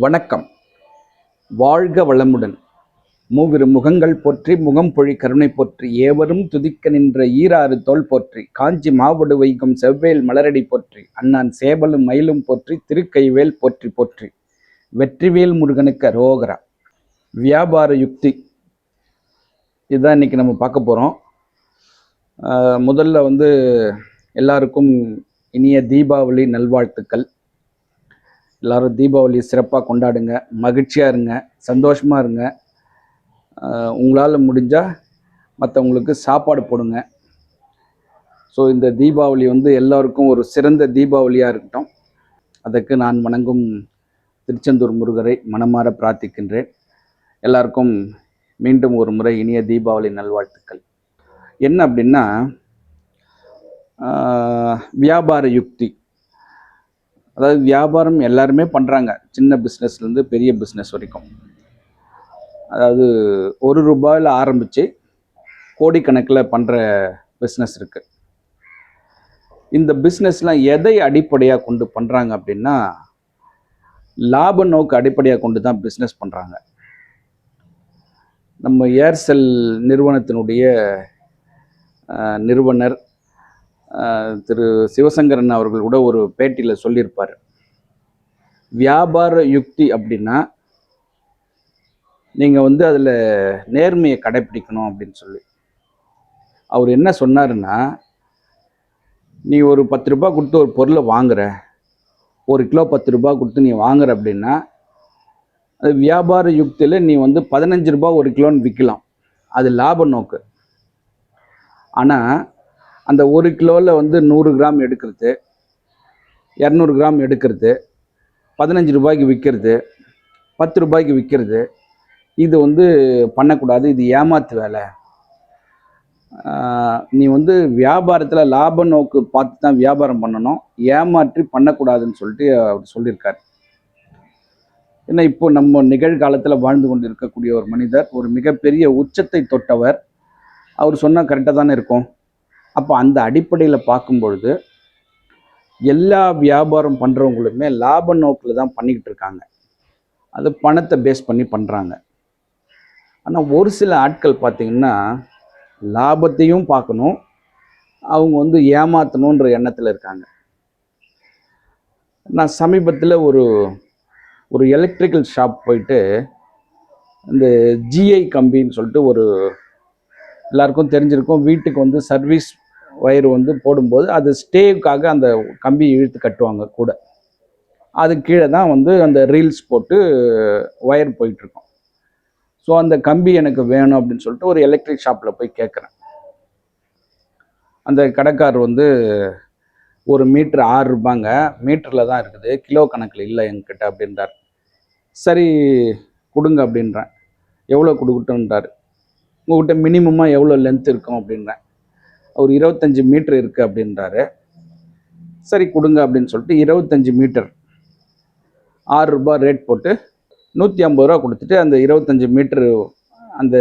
வணக்கம். வாழ்க வளமுடன். மூவிரு முகங்கள் போற்றி முகம் பொழி கருணை போற்றி ஏவரும் துதிக்க நின்ற ஈராறு தோல் போற்றி காஞ்சி மாவடு வைகும் செவ்வேல் மலரடி போற்றி அண்ணான் சேவலும் மயிலும் போற்றி திருக்கைவேல் போற்றி போற்றி. வெற்றிவேல் முருகனுக்கு அரோகரா. வியாபார யுக்தி. இதுதான் இன்னைக்கு நம்ம பார்க்க போகிறோம் முதல்ல வந்து எல்லாருக்கும் இனிய தீபாவளி நல்வாழ்த்துக்கள். எல்லாரும் தீபாவளி சிறப்பாக கொண்டாடுங்க. மகிழ்ச்சியாக இருங்க. சந்தோஷமாக இருங்க. உங்களால் முடிஞ்சால் மற்றவங்களுக்கு சாப்பாடு போடுங்க. ஸோ இந்த தீபாவளி வந்து எல்லோருக்கும் ஒரு சிறந்த தீபாவளியாக இருக்கட்டும். அதற்கு நான் வணங்கும் திருச்செந்தூர் முருகரை மனமாற பிரார்த்திக்கின்றேன். எல்லாருக்கும் மீண்டும் ஒரு முறை இனிய தீபாவளி நல்வாழ்த்துக்கள். என்ன அப்படின்னா வியாபார யுக்தி. அதாவது வியாபாரம் எல்லாருமே பண்ணுறாங்க சின்ன பிஸ்னஸ்லேருந்து பெரிய பிஸ்னஸ் வரைக்கும். அதாவது ஒரு ரூபாயில் ஆரம்பித்து கோடிக்கணக்கில் பண்ணுற பிஸ்னஸ் இருக்குது இந்த பிஸ்னஸ்லாம் எதை அடிப்படையாக கொண்டு பண்ணுறாங்க அப்படின்னா லாப நோக்கு அடிப்படையாக கொண்டு தான் பிஸ்னஸ் பண்ணுறாங்க நம்ம ஏர்செல் நிறுவனத்தினுடைய நிறுவனர் திரு சிவசங்கரன் அவர்கள் கூட ஒரு பேட்டியில் சொல்லியிருப்பார். வியாபார யுக்தி அப்படின்னா நீங்கள் வந்து அதில் நேர்மையை கடைப்பிடிக்கணும் அப்படின்னு சொல்லி. அவர் என்ன சொன்னாருன்னா நீ ஒரு பத்து ரூபாய் கொடுத்து ஒரு பொருளை வாங்குற ஒரு கிலோ பத்து ரூபா கொடுத்து நீ வாங்குற அப்படின்னா அது வியாபார யுக்தியில் நீ வந்து பதினஞ்சு ரூபாய் ஒரு கிலோன்னு விற்கலாம் அது லாப நோக்கு. ஆனால் அந்த ஒரு கிலோவில் வந்து நூறு கிராம் எடுக்கிறது இரநூறு கிராம் எடுக்கிறது பதினஞ்சு ரூபாய்க்கு விற்கிறது பத்து ரூபாய்க்கு விற்கிறது. இது வந்து பண்ணக்கூடாது இது ஏமாத்து வேலை. நீ வந்து வியாபாரத்தில் லாப நோக்கு பார்த்து தான் வியாபாரம் பண்ணணும். ஏமாற்றி பண்ணக்கூடாதுன்னு சொல்லிட்டு அவர் சொல்லியிருக்கார். ஏன்னா இப்போ நம்ம நிகழ்காலத்தில் வாழ்ந்து கொண்டு இருக்கக்கூடிய ஒரு மனிதர் ஒரு மிகப்பெரிய உச்சத்தை தொட்டவர். அவர் சொன்னால் கரெக்டாக தானே இருக்கும். அப்போ அந்த அடிப்படையில் பார்க்கும் பொழுது எல்லா வியாபாரம் பண்ணுறவங்களுமே லாப நோக்கில் தான் பண்ணிக்கிட்டு இருக்காங்க. அது பணத்தை பேஸ் பண்ணி பண்ணுறாங்க ஆனால் ஒரு சில ஆட்கள் பார்த்திங்கன்னா லாபத்தையும் பார்க்கணும். அவங்க வந்து ஏமாற்றணுன்ற எண்ணத்தில் இருக்காங்க. நான் சமீபத்தில் ஒரு ஒரு எலக்ட்ரிக்கல் ஷாப் போயிட்டு இந்த ஜிஐ கம்பின்னு சொல்லிட்டு ஒரு எல்லாருக்கும் தெரிஞ்சிருக்கும் வீட்டுக்கு வந்து சர்வீஸ் ஒயர் வந்து போடும்போது அது ஸ்டேவுக்காக அந்த கம்பி இழுத்து கட்டுவாங்க கூட. அது கீழே தான் வந்து அந்த ரீல்ஸ் போட்டு ஒயர் போயிட்டுருக்கும். ஸோ அந்த கம்பி எனக்கு வேணும் அப்படின்னு சொல்லிட்டு ஒரு எலக்ட்ரிக் ஷாப்பில் போய் கேட்குறேன். அந்த கடைக்காரர் வந்து ஒரு மீட்ரு ஆறு ரூபாங்க. மீட்டரில் தான் இருக்குது. கிலோ கணக்கில் இல்லை என்கிட்ட அப்படின்றார். சரி கொடுங்க அப்படின்றேன். எவ்வளோ கொடுக்கட்டுன்றார் உங்கள்கிட்ட மினிமமாக எவ்வளோ லென்த் இருக்கும் அப்படின்றேன். அவர் இருபத்தஞ்சி மீட்ரு இருக்குது அப்படின்றாரு. சரி கொடுங்க அப்படின்னு சொல்லிட்டு இருபத்தஞ்சி மீட்டர். ஆறு ரூபாய் ரேட் போட்டு நூற்றி ஐம்பது ரூபா கொடுத்துட்டு அந்த இருபத்தஞ்சி மீட்ரு அந்த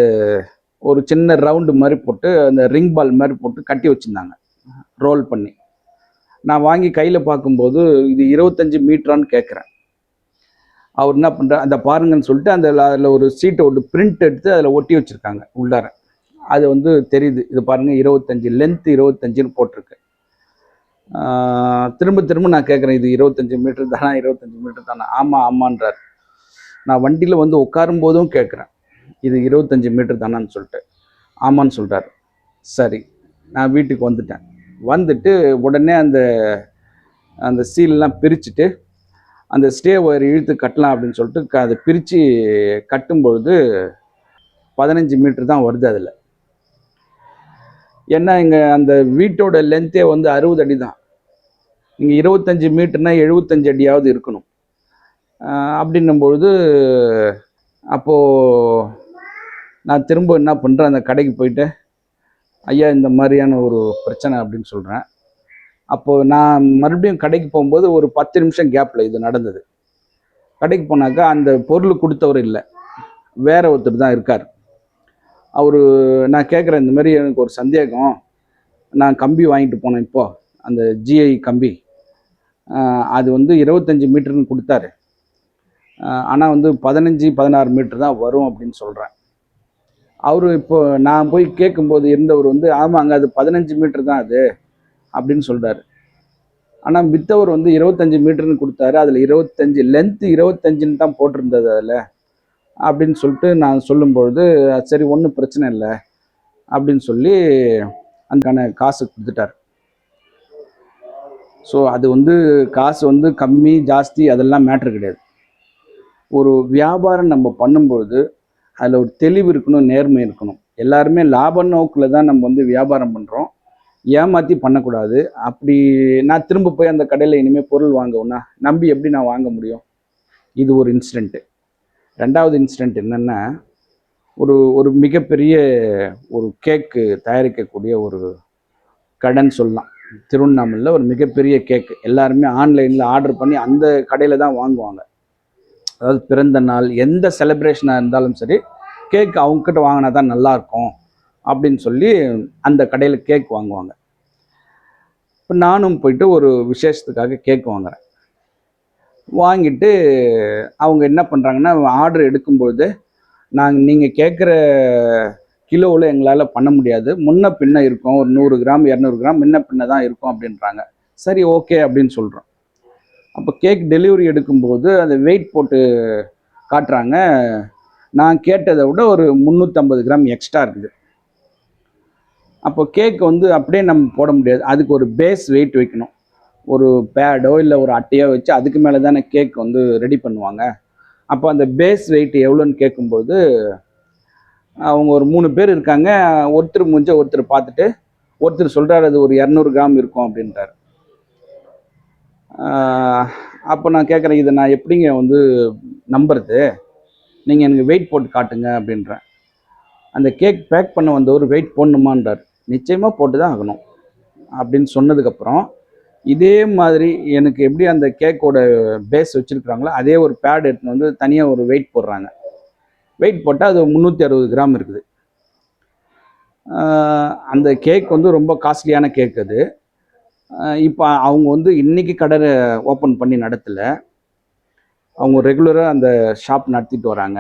ஒரு சின்ன ரவுண்டு மாதிரி போட்டு அந்த ரிங் பால் மாதிரி போட்டு கட்டி வச்சுருந்தாங்க. ரோல் பண்ணி. நான் வாங்கி கையில் பார்க்கும்போது இது இருபத்தஞ்சி மீட்டரான்னு கேட்குறேன் அவர் என்ன பண்ணுறார் அந்த பாருங்கன்னு சொல்லிட்டு அந்த அதில் ஒரு சீட்டை ஒட்டு பிரிண்ட் எடுத்து அதில் ஒட்டி வச்சுருக்காங்க உள்ளார. அது வந்து தெரியுது. இது பாருங்கள் இருபத்தஞ்சி லென்த் இருபத்தஞ்சின்னு போட்டிருக்கு. திரும்ப திரும்ப நான் கேட்குறேன் இது இருபத்தஞ்சி மீட்டர் தானா இருபத்தஞ்சி மீட்டர் தானா? ஆமாம் ஆமான்றார். நான் வண்டியில் வந்து உட்காரும் போதும் கேட்குறேன் இது இருபத்தஞ்சி மீட்டர் தானான்னு சொல்லிட்டு. ஆமான்னு சொல்கிறார் சரி நான் வீட்டுக்கு வந்துட்டேன். வந்துட்டு உடனே அந்த அந்த சீல்லாம் பிரிச்சுட்டு அந்த ஸ்டே ஒயர் இழுத்து கட்டலாம் அப்படின்னு சொல்லிட்டு க- அதை பிரித்து கட்டும்பொழுது பதினஞ்சு மீட்டர் தான் வருது அதில். ஏன்னா இங்கே அந்த வீட்டோட லென்த்தே வந்து அறுபது அடி தான் இங்கே இருபத்தஞ்சி மீட்டர்னா எழுபத்தஞ்சு அடியாவது இருக்கணும். அப்படின்னும்பொழுது அப்படின்னும் பொழுது அப்போது நான் திரும்ப என்ன பண்ணுறேன் அந்த கடைக்கு போயிட்டு ஐயா இந்த மாதிரியான ஒரு பிரச்சனை அப்படின்னு சொல்கிறேன் அப்போது நான் மறுபடியும் கடைக்கு போகும்போது ஒரு பத்து நிமிஷம் கேப்பில் இது நடந்தது. கடைக்கு போனாக்கா அந்த பொருள் கொடுத்தவர் இல்லை. வேற ஒருத்தர் தான் இருக்கார். அவர் நான் கேட்குறேன் இந்த மாதிரி எனக்கு ஒரு சந்தேகம். நான் கம்பி வாங்கிட்டு போனேன் இப்போது அந்த ஜிஐ கம்பி. அது வந்து இருபத்தஞ்சி மீட்டர்னு கொடுத்தாரு. ஆனால் வந்து பதினஞ்சு பதினாறு மீட்டர் தான் வரும் அப்படின்னு சொல்கிறேன் அவர் இப்போ நான் போய் கேட்கும்போது இருந்தவர் வந்து ஆமாங்க அது பதினஞ்சு மீட்டர் தான் அது அப்படின்னு சொல்கிறாரு ஆனால் மித்தவர் வந்து இருபத்தஞ்சி மீட்டர்னு கொடுத்தாரு. அதில் இருபத்தஞ்சி லென்த்து இருபத்தஞ்சின்னு தான் போட்டிருந்தது அதில். அப்படின்னு சொல்லிட்டு நான் சொல்லும்பொழுது சரி ஒன்றும் பிரச்சனை இல்லை அப்படின்னு சொல்லி அதுக்கான காசு கொடுத்துட்டார். ஸோ அது வந்து காசு வந்து கம்மி ஜாஸ்தி அதெல்லாம் மேட்ரு கிடையாது. ஒரு வியாபாரம் நம்ம பண்ணும்பொழுது அதில் ஒரு தெளிவு இருக்கணும் நேர்மை இருக்கணும். எல்லாருமே லாப நோக்கில் தான் நம்ம வந்து வியாபாரம் பண்ணுறோம் ஏமாற்றி பண்ணக்கூடாது. அப்படி நான் திரும்ப போய் அந்த கடையில் இனிமேல் பொருள் வாங்கவுன்னா நம்பி எப்படி நான் வாங்க முடியும்? இது ஒரு இன்சிடெண்ட்டு ரெண்டாவது இன்சிடெண்ட் என்னென்னா ஒரு ஒரு மிகப்பெரிய ஒரு கேக்கு தயாரிக்கக்கூடிய ஒரு கடைன்னு சொல்லலாம். திருவண்ணாமலையில் ஒரு மிகப்பெரிய கேக்கு. எல்லாருமே ஆன்லைனில் ஆர்டர் பண்ணி அந்த கடையில் தான் வாங்குவாங்க. அதாவது பிறந்த நாள் எந்த செலிப்ரேஷனாக இருந்தாலும் சரி கேக் அவங்கக்கிட்ட வாங்கினா தான் நல்லாயிருக்கும் அப்படின்னு சொல்லி அந்த கடையில் கேக் வாங்குவாங்க. இப்போ நானும் போயிட்டு ஒரு விசேஷத்துக்காக கேக் வாங்குறேன். வாங்கிட்டு அவங்க என்ன பண்ணுறாங்கன்னா ஆர்டர் எடுக்கும்பொழுது நாங்கள் நீங்கள் கேட்குற கிலோவில் எங்களால் பண்ண முடியாது. முன்ன பின்ன இருக்கும். ஒரு நூறு கிராம் இரநூறு கிராம் முன்ன பின்ன தான் இருக்கும் அப்படின்றாங்க. சரி ஓகே அப்படின்னு சொல்கிறோம் அப்போ கேக் டெலிவரி எடுக்கும்போது அதை வெயிட் போட்டு காட்டுறாங்க. நான் கேட்டதை விட ஒரு முந்நூற்றம்பது கிராம் எக்ஸ்ட்ரா இருக்குது. அப்போ கேக் வந்து அப்படியே நம்ம போட முடியாது. அதுக்கு ஒரு பேஸ் வெயிட் வைக்கணும். ஒரு பேடோ இல்லை ஒரு அட்டையோ வச்சு அதுக்கு மேலே தானே கேக் வந்து ரெடி பண்ணுவாங்க. அப்போ அந்த பேஸ் வெயிட் எவ்வளோன்னு கேட்கும்போது அவங்க ஒரு மூணு பேர் இருக்காங்க. ஒருத்தர் முடிஞ்ச ஒருத்தர் பார்த்துட்டு ஒருத்தர் சொல்கிறார் அது ஒரு இரநூறு கிராம் இருக்கும் அப்படின்றார். அப்போ நான் கேட்குறேன் இதை நான் எப்படிங்க வந்து நம்புறது? நீங்கள் எனக்கு வெயிட் போட்டு காட்டுங்க அப்படின்றேன். அந்த கேக் பேக் பண்ண வந்தவர் வெயிட் போடணுமான்றார். நிச்சயமாக போட்டு தான் ஆகணும். அப்படின்னு சொன்னதுக்கப்புறம் இதே மாதிரி எனக்கு எப்படி அந்த கேக்கோட பேஸ் வச்சுருக்குறாங்களோ அதே ஒரு பேட் எடுத்துன்னு வந்து தனியாக ஒரு வெயிட் போடுறாங்க. வெயிட் போட்டால் அது முந்நூற்றி அறுபது கிராம் இருக்குது. அந்த கேக் வந்து ரொம்ப காஸ்ட்லியான கேக் அது. இப்போ அவங்க வந்து இன்றைக்கி கடை ஓப்பன் பண்ணி நடத்தலை. அவங்க ரெகுலராக அந்த ஷாப் நடத்திட்டு வராங்க.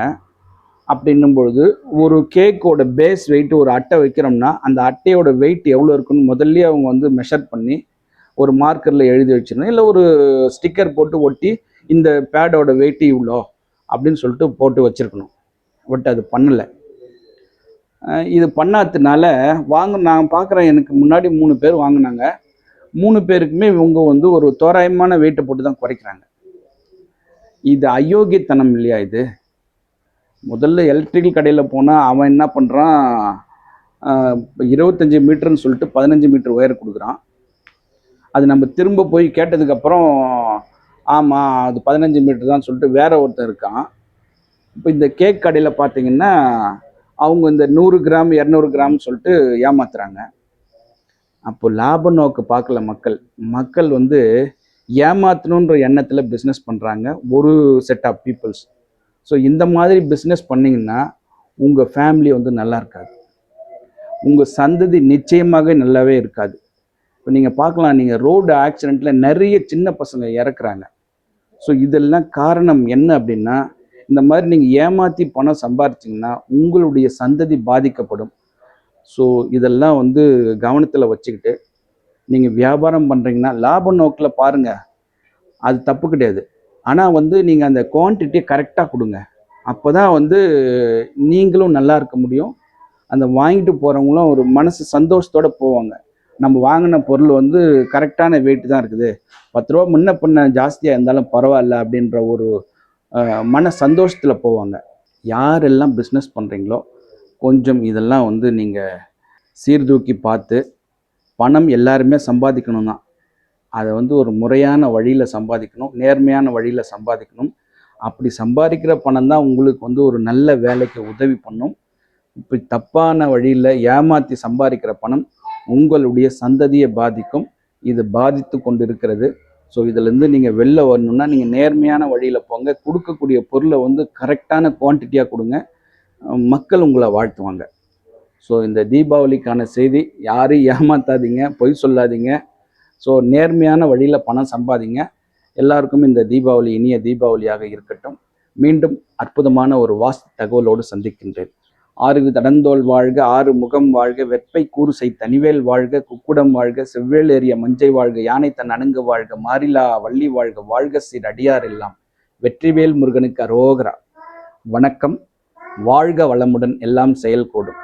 அப்படின்னும் பொழுது ஒரு கேக்கோட பேஸ் வெயிட் ஒரு அட்டை வைக்கிறோம்னா அந்த அட்டையோட வெயிட் எவ்வளோ இருக்குன்னு முதல்ல அவங்க வந்து மெஷர் பண்ணி ஒரு மார்க்கரில் எழுதி வச்சிடணும் இல்லை ஒரு ஸ்டிக்கர் போட்டு ஒட்டி இந்த பேடோட வெயிட் இவ்வளோ அப்படின்னு சொல்லிட்டு போட்டு வச்சிருக்கணும். பட் அது பண்ணலை. இது பண்ணாததுனால வாங்க நான் பார்க்குறேன் எனக்கு முன்னாடி மூணு பேர் வாங்கினாங்க. மூணு பேருக்குமே இவங்க வந்து ஒரு தோராயமான வெயிட்டை போட்டு தான் குறைக்கிறாங்க. இது அயோக்கியத்தனம் இல்லையா இது? முதல்ல எலக்ட்ரிக்கல் கடையில் போனால் அவன் என்ன பண்ணுறான் இருபத்தஞ்சி மீட்டர்னு சொல்லிட்டு பதினஞ்சு மீட்டர் ஒயர் கொடுக்குறான். அது நம்ம திரும்ப போய் கேட்டதுக்கப்புறம் ஆமாம் அது பதினஞ்சு மீட்டர் தான் சொல்லிட்டு வேற ஒருத்தர் இருக்கான். இப்போ இந்த கேக் கடையில் பார்த்தீங்கன்னா அவங்க இந்த நூறு கிராம் இரநூறு கிராம் சொல்லிட்டு ஏமாத்துறாங்க. அப்போ லாப நோக்கு பார்க்கல மக்கள். மக்கள் வந்து ஏமாத்தணுன்ற எண்ணத்தில் பிஸ்னஸ் பண்ணுறாங்க ஒரு செட் ஆஃப் பீப்புள்ஸ் ஸோ இந்த மாதிரி பிஸ்னஸ் பண்ணிங்கன்னா உங்கள் ஃபேமிலி வந்து நல்லா இருக்காது. உங்கள் சந்ததி நிச்சயமாக நல்லாவே இருக்காது. இப்போ நீங்கள் பார்க்கலாம் நீங்கள் ரோடு ஆக்சிடெண்ட்டில் நிறைய சின்ன பசங்க இறக்குறாங்க. ஸோ இதெல்லாம் காரணம் என்ன அப்படின்னா இந்த மாதிரி நீங்கள் ஏமாற்றி பணம் சம்பாரிச்சிங்கன்னா உங்களுடைய சந்ததி பாதிக்கப்படும். ஸோ இதெல்லாம் வந்து கவனத்தில் வச்சுக்கிட்டு நீங்கள் வியாபாரம் பண்ணுறீங்கன்னா லாப நோக்கில் பாருங்கள் அது தப்பு கிடையாது. ஆனால் வந்து நீங்கள் அந்த குவான்டிட்டியை கரெக்டாக கொடுங்க. அப்போ தான் வந்து நீங்களும் நல்லா இருக்க முடியும். அந்த வாங்கிட்டு போகிறவங்களும் ஒரு மனசு சந்தோஷத்தோடு போவாங்க. நம்ம வாங்கின பொருள் வந்து கரெக்டான வெயிட் தான் இருக்குது. பத்து ரூபா முன்ன பின்ன ஜாஸ்தியாக இருந்தாலும் பரவாயில்ல அப்படின்ற ஒரு மன சந்தோஷத்தில் போவாங்க. யாரெல்லாம் பிஸ்னஸ் பண்ணுறீங்களோ கொஞ்சம் இதெல்லாம் வந்து நீங்கள் சீர்தூக்கி பார்த்து பணம் எல்லாருமே சம்பாதிக்கணும் தான். அதை வந்து ஒரு முறையான வழியில் சம்பாதிக்கணும் நேர்மையான வழியில் சம்பாதிக்கணும். அப்படி சம்பாதிக்கிற பணம் தான் உங்களுக்கு வந்து ஒரு நல்ல வேலைக்கு உதவி பண்ணும். இப்படி தப்பான வழியில் ஏமாற்றி சம்பாதிக்கிற பணம் உங்களுடைய சந்ததியை பாதிக்கும். இது பாதித்து கொண்டு இருக்கிறது ஸோ இதுலேருந்து நீங்கள் வெளில வரணும்னா நீங்கள் நேர்மையான வழியில் போங்க. கொடுக்கக்கூடிய பொருளை வந்து கரெக்டான குவான்டிட்டியாக கொடுங்க. மக்கள் உங்களை வாழ்த்துவாங்க. ஸோ இந்த தீபாவளிக்கான செய்தி யாரையும் ஏமாத்தாதீங்க பொய் சொல்லாதீங்க. ஸோ நேர்மையான வழியில் பணம் சம்பாதிங்க. எல்லாருக்கும் இந்த தீபாவளி இனிய தீபாவளியாக இருக்கட்டும். மீண்டும் அற்புதமான ஒரு வாஸ்து தகவலோடு சந்திக்கின்றேன். ஆறு தடந்தோல் வாழ்க ஆறு முகம் வாழ்க வெப்பை கூறுசை தனிவேல் வாழ்க குக்குடம் வாழ்க செவ்வேல் ஏறிய மஞ்சை வாழ்க யானை தன் அணுங்கு வாழ்க மாரிலா வள்ளி வாழ்க வாழ்க சீர் அடியார் எல்லாம். வெற்றிவேல் முருகனுக்கு அரோகரா. வணக்கம் வாழ்க வளமுடன் எல்லாம் செயல்கூடும்.